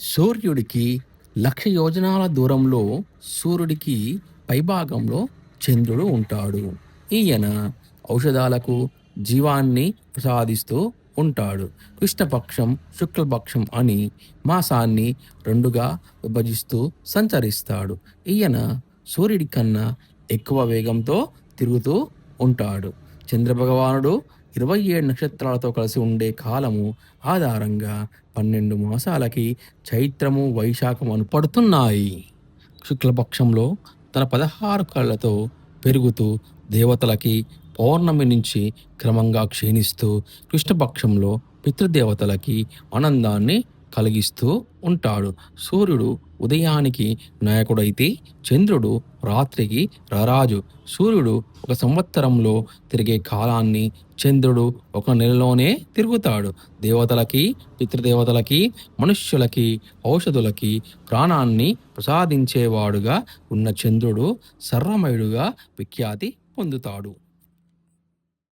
సూర్యుడికి లక్ష యోజనాల దూరంలో సూర్యుడికి పైభాగంలో చంద్రుడు ఉంటాడు. ఈయన ఔషధాలకు జీవాన్ని ప్రసాదిస్తూ ఉంటాడు. కృష్ణపక్షం శుక్లపక్షం అని మాసాన్ని రెండుగా విభజిస్తూ సంచరిస్తాడు. ఈయన సూర్యుడి కన్నా ఎక్కువ వేగంతో తిరుగుతూ ఉంటాడు. చంద్రభగవానుడు ఇరవై ఏడు నక్షత్రాలతో కలిసి ఉండే కాలము ఆధారంగా పన్నెండు మాసాలకి చైత్రము వైశాఖము అనుపడుతున్నాయి శుక్లపక్షంలో తన పదహారు కళ్ళతో పెరుగుతూ దేవతలకి పౌర్ణమి నుంచి క్రమంగా క్షీణిస్తూ కృష్ణపక్షంలో పితృదేవతలకి ఆనందాన్ని కలిగిస్తూ ఉంటాడు. సూర్యుడు ఉదయానికి నాయకుడైతే చంద్రుడు రాత్రికి రారాజు. సూర్యుడు ఒక సంవత్సరంలో తిరిగే కాలాన్ని చంద్రుడు ఒక నెలలోనే తిరుగుతాడు. దేవతలకి పితృదేవతలకి మనుష్యులకి ఔషధులకి ప్రాణాన్ని ప్రసాదించేవాడుగా ఉన్న చంద్రుడు సర్వమయుడుగా విఖ్యాతి పొందుతాడు.